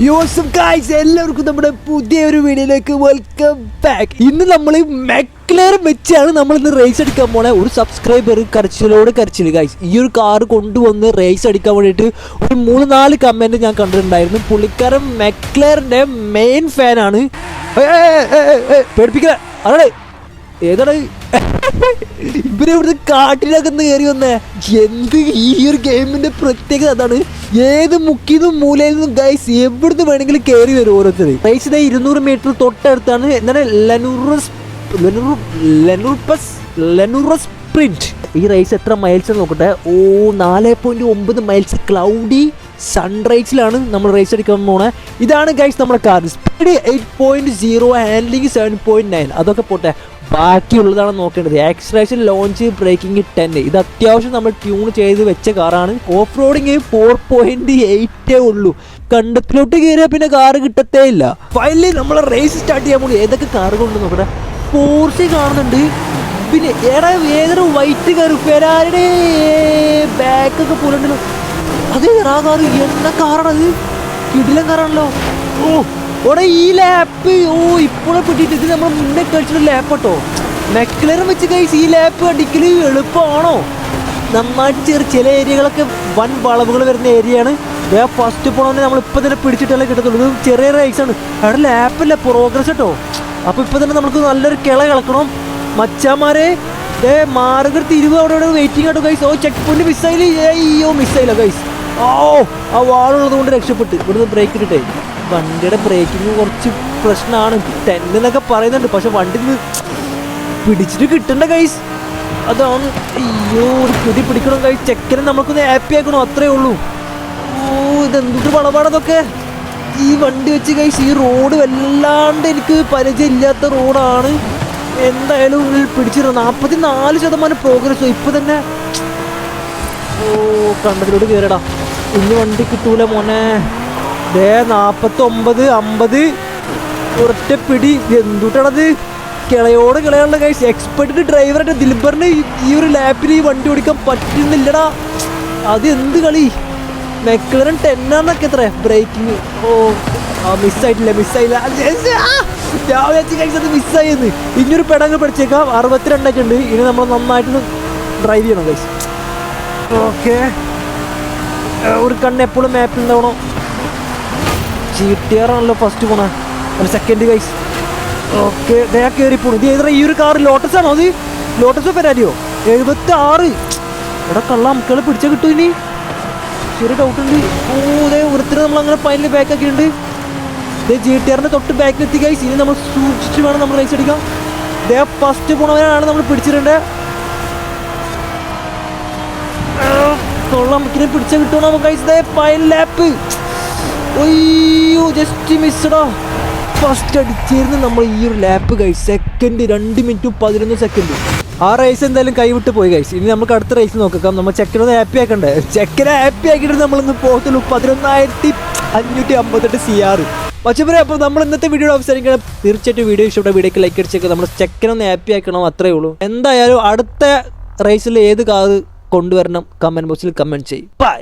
യോസഫ് guys എല്ലാവർക്കും നമ്മുടെ പുതിയ ഒരു വീഡിയോയിലേക്ക് വെൽക്കം ബാക്ക് ഇന്ന് നമ്മൾ മെക്ലർ വെച്ചാണ് നമ്മൾ ഇന്ന് റേസ് അടിക്കാൻ പോണേ. ഒരു സബ്സ്ക്രൈബർ കരച്ചിലോട് കരച്ചിൽ ഗായ്സ് ഈ ഒരു കാർ കൊണ്ടുവന്ന് റേസ് അടിക്കാൻ വേണ്ടിയിട്ട് ഒരു മൂന്ന് നാല് കമന്റ് ഞാൻ കണ്ടിട്ടുണ്ടായിരുന്നു. പുള്ളിക്കാരൻ മെക്ലറിന്റെ മെയിൻ ഫാനാണ് പേടിപ്പിക്കുക അതെ ഏതാണ് ഇവർ ഇവിടുന്ന് കാട്ടിനകത്ത് കയറി വന്നേ. എന്ത് ഈ ഒരു ഗെയിമിന്റെ പ്രത്യേകത അതാണ്. ഏത് മുക്കിന്നും മൂലയിൽ നിന്നും ഗൈസ് എവിടുന്ന് വേണമെങ്കിലും കയറി വരും ഓരോരുത്തർ ഗൈസ് ഇതായി ഇരുന്നൂറ് മീറ്റർ തൊട്ടടുത്താണ്. എന്താണ്? ലനുറസ് ലനുറസ് ലെനൂർപ്പസ് ലെനൂറസ് സ്പ്രിന്റ് ഈ റേസ് എത്ര മൈൽസ് നോക്കട്ടെ. ഓ നാല് പോയിന്റ് ഒമ്പത് മൈൽസ് ക്ലൗഡി സൺറൈസിലാണ് നമ്മൾ റേസ് എടുക്കാൻ പോണേ. ഇതാണ് ഗൈസ് നമ്മുടെ car speed eight point zero handling seven point nine അതൊക്കെ പോട്ടെ. ബാക്കിയുള്ളതാണ് നോക്കേണ്ടത്. എക്സ്ട്രാക്ഷൻ ലോഞ്ച് ബ്രേക്കിംഗ് ടെൻ ഇത് അത്യാവശ്യം നമ്മൾ ട്യൂൺ ചെയ്ത് വെച്ച കാറാണ്. ഓഫ് റോഡിങ് ഫോർ പോയിന്റ് എയ്റ്റേ ഉള്ളൂ. കണ്ടത്തിലോട്ട് കയറിയാൽ പിന്നെ കാറ് കിട്ടത്തേ ഇല്ല. ഫൈനലി നമ്മൾ റേസ് സ്റ്റാർട്ട് ചെയ്യാൻ പോകും ഏതൊക്കെ കാറുകളുണ്ട് നോക്കട്ടെ. പോർസി കാണുന്നുണ്ട്. പിന്നെ ഏടാ ഏതൊരു വൈറ്റ് കാറ് ഫെരാരുടെ ബാക്കൊക്കെ പോലുണ്ടല്ലോ. അത് ആ കാറ് എന്ന കാറാണത് കിടിലം കാറാണല്ലോ ഓ ഓടെ ഈ ലാപ്പ് ഓ ഇപ്പോഴെ പിടിയിട്ട് ഇത് നമ്മൾ മുന്നേ കഴിച്ചിട്ട് ലാപ്പ് കേട്ടോ മെക്ലറും വെച്ച് കഴിച്ച് ഈ ലാപ്പ് അടിക്കൽ എളുപ്പമാണോ? നന്നായിട്ട് ചെറിയ ചില ഏരിയകളൊക്കെ വൻ വളവുകൾ വരുന്ന ഏരിയയാണ് ഫസ്റ്റ് പോകണമെങ്കിൽ നമ്മൾ ഇപ്പം തന്നെ പിടിച്ചിട്ടല്ലേ കിട്ടത്തുള്ളൂ. ഇത് ചെറിയ റേസാണ് അവിടെ ലാപ്പല്ല പ്രോഗ്രസ് കേട്ടോ അപ്പോൾ ഇപ്പം തന്നെ നമുക്ക് നല്ലൊരു കിള കിളക്കണം. മച്ചാമാരെ ഏ മാർഗർ തിരിവ് അവിടെ അവിടെ വെയിറ്റിംഗ് ആട്ടോ ഗൈസ് ഓ ചെക്ക് പോയിന്റ് മിസ്സായില്ല അയ്യോ മിസ്സായില്ല ഗൈസ് ഓ ആ വാളുള്ളത് കൊണ്ട് രക്ഷപ്പെട്ട്. ഇവിടുന്ന് ബ്രേക്ക് ഇട്ടിട്ടേ. വണ്ടിയുടെ ബ്രേക്കിങ് കുറച്ച് പ്രശ്നമാണ് ടെൻ എന്നൊക്കെ പറയുന്നുണ്ട്. പക്ഷെ വണ്ടി പിടിച്ചിട്ട് കിട്ടണ്ട കൈസ് അതാണ് അയ്യോ പിടി പിടിക്കണം കൈ ചെക്കനെ നമുക്കൊന്ന് ഹാപ്പി ആക്കണം? അത്രേ ഉള്ളൂ. ഓ ഇതെന്തൊരു വളപാടതൊക്കെ ഈ വണ്ടി വെച്ച് കൈസ് ഈ റോഡ് വല്ലാണ്ട് എനിക്ക് പരിചയമില്ലാത്ത റോഡാണ് എന്തായാലും പിടിച്ചിരുന്നു നാൽപ്പത്തി നാല് ശതമാനം പ്രോഗ്രസ് ഇപ്പൊ തന്നെ. ഓ കണ്ടതിലോട്ട് കയറടാ ഇന്ന് വണ്ടി കിട്ടൂല മോനെ. ദേ നാപ്പത്തൊമ്പത് അമ്പത്. ഒരൊറ്റ പിടി. എന്തുട്ടാണത്? കിളയോട് കിളയുള്ള കൈസ് എക്സ്പെർട്ട് ഡ്രൈവറുടെ ദിൽബറിന് ഈ- ഒരു ലാപ്പിൽ ഈ വണ്ടി ഓടിക്കാൻ പറ്റുന്നില്ലടാ. അത് എന്ത് കളി? മെക്ലറൻ ടെന്നാന്നൊക്കെ എത്ര? ബ്രേക്കിങ് ഓ ആ മിസ്സായിട്ടില്ല മിസ്സായില്ല ഞാൻ വിചാരിച്ചു കഴിച്ച് അത് മിസ്സായെന്ന് ഇനിയൊരു പെടങ്ങ് പഠിച്ചേക്കാം. അറുപത്തിരണ്ടൊക്കെ ഉണ്ട്. ഇനി നമ്മൾ നന്നായിട്ട് ഡ്രൈവ് ചെയ്യണം കൈസ് ഓക്കെ. ഒരു കണ്ണ് എപ്പോഴും മാപ്പിൽ ഉണ്ടാവണം ജി ടി ആർ ആണല്ലോ ഫസ്റ്റ് പോണ. ഒരു സെക്കൻഡ് കൈസ് ഓക്കെ ദേ കയറി പോണു ഇത് ഏതാ ഈ ഒരു കാർ ലോട്ടസ് ആണോ അത്? ലോട്ടസ് ഫെരാരിയോ എഴുപത്തി ആറ് ഇവിടെ കള്ള അമക്കളെ പിടിച്ച കിട്ടൂ ഇനി? ചെറിയ ഡൗട്ട് ഉണ്ട്. ഓ ദേ ഒരുത്തിന് നമ്മൾ അങ്ങനെ പൈനിൽ ബാക്ക് ആക്കിയിട്ടുണ്ട്. ദേ ജി ടി ആറിന്റെ തൊട്ട് ബാക്കിൽ എത്തി കൈസ് ഇനി നമ്മൾ സൂക്ഷിച്ച് വേണം നമ്മൾ റേസ് അടിക്കാം ദേ ഫസ്റ്റ് പോണവനാണ് നമ്മൾ പിടിച്ചിട്ടുണ്ട് കൊള്ളാം. ഇതിനെ പിടിച്ച കിട്ടണം നമുക്ക് ഐസ് ദേ പൈൻ ലാപ്പ് ഒയ്യോ ജസ്റ്റ് മിസ്സഡോ ഫസ്റ്റ് അടിച്ചിരുന്നു നമ്മൾ ഈ ഒരു ലാപ്പ് കൈ സെക്കൻഡ് രണ്ട് മിനിറ്റും പതിനൊന്ന് സെക്കൻഡ് ആ റേസ് എന്തായാലും കൈവിട്ട് പോയി കൈസ് ഇനി നമുക്ക് അടുത്ത റേസ് നോക്കാം. നമ്മൾ ചെക്കനൊന്ന് ഹാപ്പി ആക്കണ്ടേ? ചെക്കനെ ഹാപ്പി ആക്കിയിട്ട് നമ്മളിന്ന് പോകത്തുള്ളൂ പതിനൊന്നായിരത്തി അഞ്ഞൂറ്റി അമ്പത്തെട്ട് സി ആറ് പക്ഷേ അപ്പോൾ നമ്മൾ ഇന്നത്തെ വീഡിയോ അവസാനിക്കണം. തീർച്ചയായിട്ടും വീഡിയോ ഇഷ്ടപ്പെട്ട വീഡിയോക്ക് ലൈക്ക് അടിച്ചേക്ക്. നമ്മൾ ചെക്കനൊന്ന് ഹാപ്പി ആക്കണം അത്രേ ഉള്ളൂ. എന്തായാലും അടുത്ത റേസിൽ ഏത് കാർ കൊണ്ടുവരണം? കമന്റ് ബോക്സിൽ കമന്റ് ചെയ്യും. ബൈ